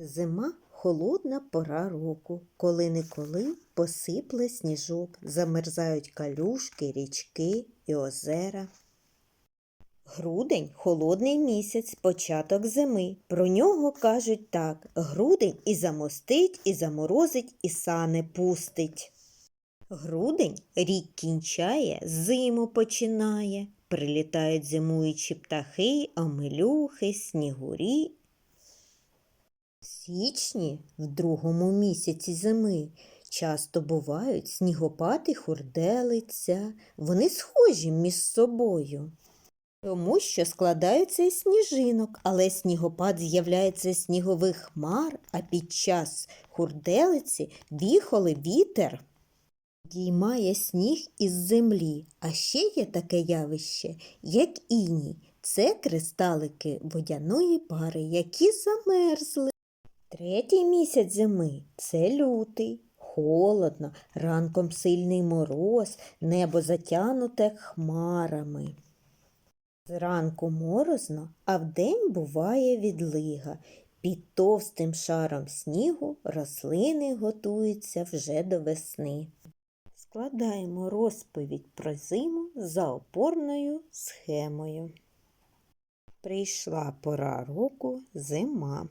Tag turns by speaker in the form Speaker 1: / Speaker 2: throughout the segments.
Speaker 1: Зима холодна пора року, коли неколи посипле сніжок, замерзають калюшки, річки і озера. Грудень холодний місяць, початок зими. Про нього кажуть так: грудень і замостить, і заморозить, і сани пустить. Грудень рік кінчає, зиму починає. Прилітають зимуючі птахи, омелюхи, снігурі січні, в другому місяці зими, часто бувають снігопад і хурделиця. Вони схожі між собою. Тому що складаються із сніжинок, але снігопад з'являється з снігових хмар, а під час хурделиці віхоли вітер діймає сніг із землі. А ще є таке явище, як іній. Це кристалики водяної пари, які замерзли. Третій місяць зими це лютий. Холодно, ранком сильний мороз, небо затянуте хмарами. Зранку морозно, а вдень буває відлига. Під товстим шаром снігу рослини готуються вже до весни. Складаємо розповідь про зиму за опорною схемою. Прийшла пора року зима.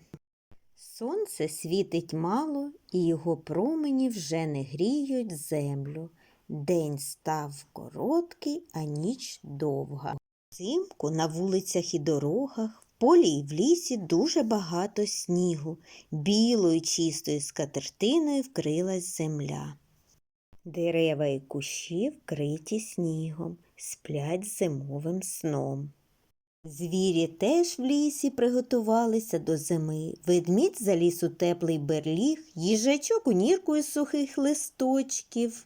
Speaker 1: Сонце світить мало, і його промені вже не гріють землю. День став короткий, а ніч довга. Взимку на вулицях і дорогах, в полі і в лісі дуже багато снігу. Білою чистою скатертиною вкрилась земля. Дерева і кущі вкриті снігом, сплять зимовим сном. Звірі теж в лісі приготувалися до зими. Ведмідь заліз у теплий берліг, їжачок у нірку із сухих листочків.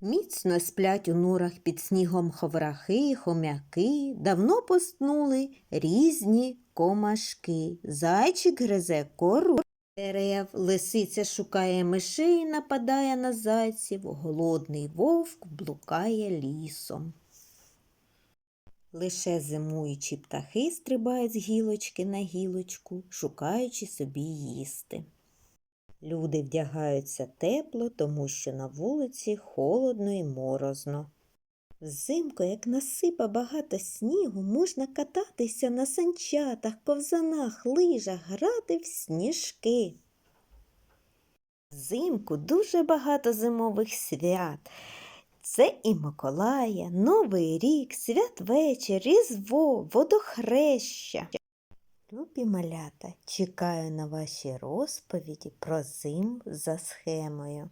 Speaker 1: Міцно сплять у норах під снігом ховрахи, хомяки, давно поснули різні комашки. Зайчик гризе кору дерев, лисиця шукає мишей, нападає на зайців, голодний вовк блукає лісом. Лише зимуючі птахи стрибають з гілочки на гілочку, шукаючи собі їсти. Люди вдягаються тепло, тому що на вулиці холодно і морозно. Взимку, як насипа багато снігу, можна кататися на санчатах, ковзанах, лижах, грати в сніжки. Взимку дуже багато зимових свят. Це і Миколая, Новий рік, святвечір, Різдво, водохреща. Любі малята, чекаю на ваші розповіді про зим за схемою.